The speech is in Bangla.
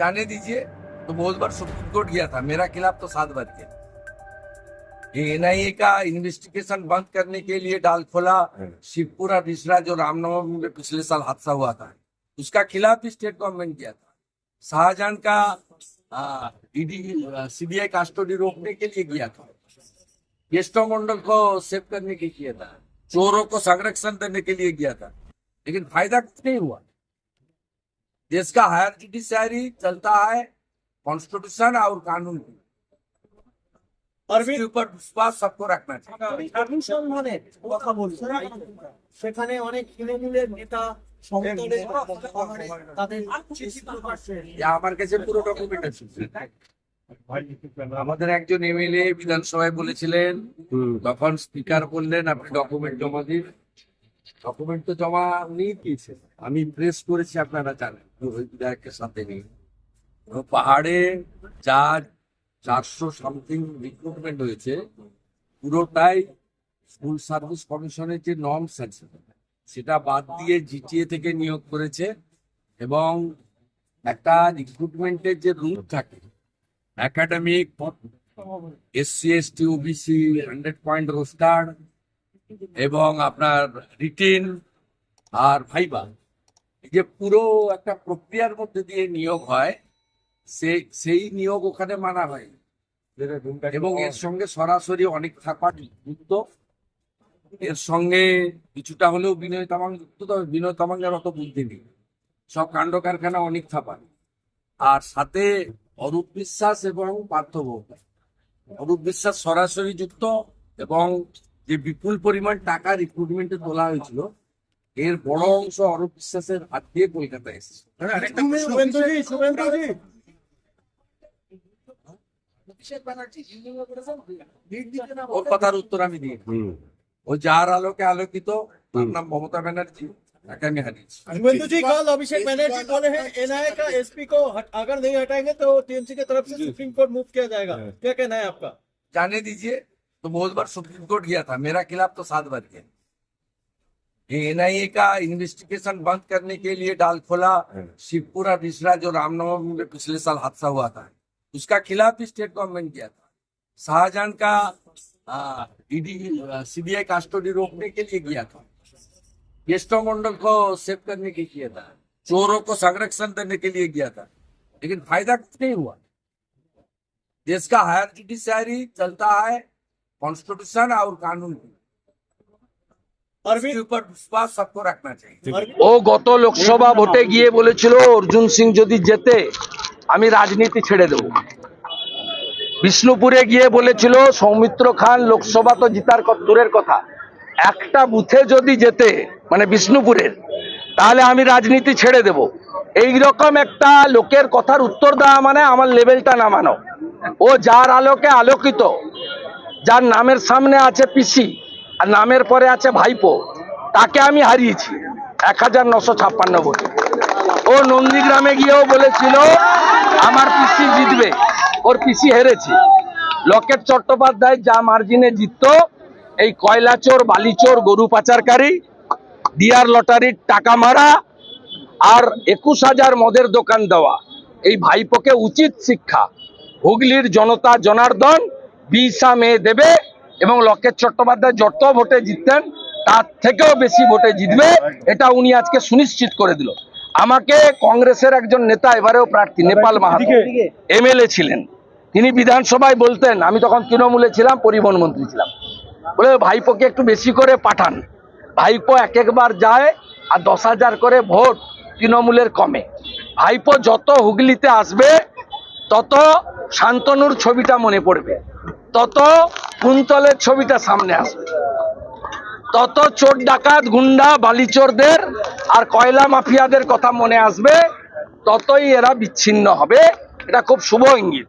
जाने दीजिए। तो बहुत बार सुप्रीम कोर्ट गया था, मेरा खिलाफ तो सात बार किया। ये एनआईए का इन्वेस्टिगेशन बंद करने के लिए डाल खोला, शिवपुरा, बिसरा जो रामनवमी में पिछले साल हादसा हुआ था, उसका खिलाफ भी स्टेट गवर्नमेंट किया था। शाहजहां का सीबीआई कस्टडी रोकने के लिए किया था। गेस्टो मंडल को सेव करने के लिए किया था। चोरों को संरक्षण देने के लिए किया था। लेकिन फ़ायदा कुछ नहीं हुआ। देश का हायर जुडिशियरी चलता है कॉन्स्टिट्यूशन और कानून पे इसके ऊपर विश्वास सबको रखना चाहिए অনুসন্ধানে কথা বলছে সেখানে অনেক তৃণমূলের নেতা সমতলে পাহাড়ে তাদের চিঠি প্রকাশ্যে যা আমার কাছে পুরো ডকুমেন্ট আছে আমাদের একজন এমএলএ বিধানসভায় বলেছিলেন তখন স্পিকার বললেন আপনি ডকুমেন্ট জমা দিন ডকুমেন্ট তো জমা উনি দিয়েছেন আমি প্রেস করেছি আপনারা জানেন ওই বিধায়কের সাথে নিয়ে। পাহাড়ে যা চারশো সামথিং রিক্রুটমেন্ট হয়েছে, পুরোটাই স্কুল সার্ভিস কমিশনের যে নর্মস আছে, সেটা বাদ দিয়ে জিটিএ থেকে নিয়োগ করেছে এবং একটা রিক্রুটমেন্টের যে রুট থাকে academic SC ST OBC hundred point roster এবং আপনার রিটেন আর এই যে পুরো একটা প্রক্রিয়ার মধ্যে দিয়ে নিয়োগ হয় সেই সেই নিয়োগ ওখানে মানা হয়। এবং এর সঙ্গে সরাসরি অনেক থাকা যুক্ত। এর সঙ্গে কিছুটা হলেও বিনয় তামাং যুক্ত তবে বিনয় তামাংয়ের অত বুদ্ধি নেই। সব কাণ্ড কারখানা অনেক থাপা। আর সাথে অরূপ বিশ্বাস এবং পার্থ অরূপ বিশ্বাস সরাসরি যুক্ত এবং যে বিপুল পরিমাণ টাকা রিক্রুটমেন্টে তোলা হয়েছিল এর বড় অংশ অরূপ বিশ্বাসের হাত দিয়ে কলকাতায় এসেছে শুভেন্দুজি শুভেন্দুজি ওর কথার উত্তর আমি দিই ও যার আলোকে আলোকিত তার নাম মমতা ব্যানার্জি তাকে আমি হারিয়েছি शुभेंदु जी कल अभिषेक बनर्जी बोले हैं एनआईए का एसपी को हट, अगर नहीं हटाएंगे तो टीएमसी की तरफ से सुप्रीम कोर्ट मूव किया जाएगा क्या कहना है आपका जाने दीजिए तो बहुत बार सुप्रीम कोर्ट गया था मेरा खिलाफ तो सात बार किया ये एनआईए का इन्वेस्टिगेशन बंद करने के लिए डाल खोला शिवपुरा बिसरा जो रामनवमी में पिछले साल हादसा हुआ था। उसका खिलाफ भी स्टेट गवर्नमेंट किया था। शाहजहां का ईडी सीबीआई कस्टडी रोकने के लिए किया था। गेस्टो मंडल को सेव करने के लिए किया था। चोरों को संरक्षण देने के लिए किया था। लेकिन फ़ायदा कुछ नहीं हुआ। देश का हायर जुडिशियरी चलता है कॉन्स्टिट्यूशन और कानून। पे ও গত লোকসভা ভোটে গিয়ে বলেছিল অর্জুন সিং যদি জেতে আমি রাজনীতি ছেড়ে দেব। বিষ্ণুপুরে গিয়ে বলেছিল সৌমিত্র খান লোকসভা তো জিতার দূরের কথা। একটা বুথে যদি যেতে মানে বিষ্ণুপুরের তাহলে আমি রাজনীতি ছেড়ে দেব। এই রকম একটা লোকের কথার উত্তর দেওয়া মানে আমার লেভেলটা নামানো। ও যার আলোকে আলোকিত যার নামের সামনে আছে পিসি আর নামের পরে আছে ভাইপো। তাকে আমি হারিয়েছি। এক হাজার নশো ছাপ্পান্ন ভোটে। ও নন্দীগ্রামে গিয়েও বলেছিল, আমার পিসি জিতবে। ওর পিসি হেরেছে। লকেট চট্টোপাধ্যায় যা মার্জিনে জিততো, এই কয়লা চোর বালিচোর গরু পাচারকারী, ডিয়ার লটারির টাকা মারা আর একুশ হাজার মদের দোকান দেওয়া। এই ভাইপোকে উচিত শিক্ষা। হুগলির জনতা জনার্দন বিশা মেয়ে দেবে এবং লকেট চট্টোপাধ্যায় যত ভোটে জিততেন তার থেকেও বেশি ভোটে জিতবে এটা উনি আজকে সুনিশ্চিত করে দিল। আমাকে কংগ্রেসের একজন নেতা এবারেও প্রার্থী নেপাল মাহাতো এমএলএ ছিলেন। তিনি বিধানসভায় বলতেন আমি তখন তৃণমূলে ছিলাম পরিবহন মন্ত্রী ছিলাম। বলে ভাইপোকে একটু বেশি করে পাঠান। ভাইপো এক একবার যায় আর দশ হাজার করে ভোট তৃণমূলের কমে। ভাইপো যত হুগলিতে আসবে তত শান্তনুর ছবিটা মনে পড়বে। তত কুন্তলের ছবিটা সামনে আসবে। তত চোর ডাকাত, গুন্ডা, বালিচোরদের আর কয়লা মাফিয়াদের কথা মনে আসবে, ততই এরা বিচ্ছিন্ন হবে। এটা খুব শুভ ইঙ্গিত।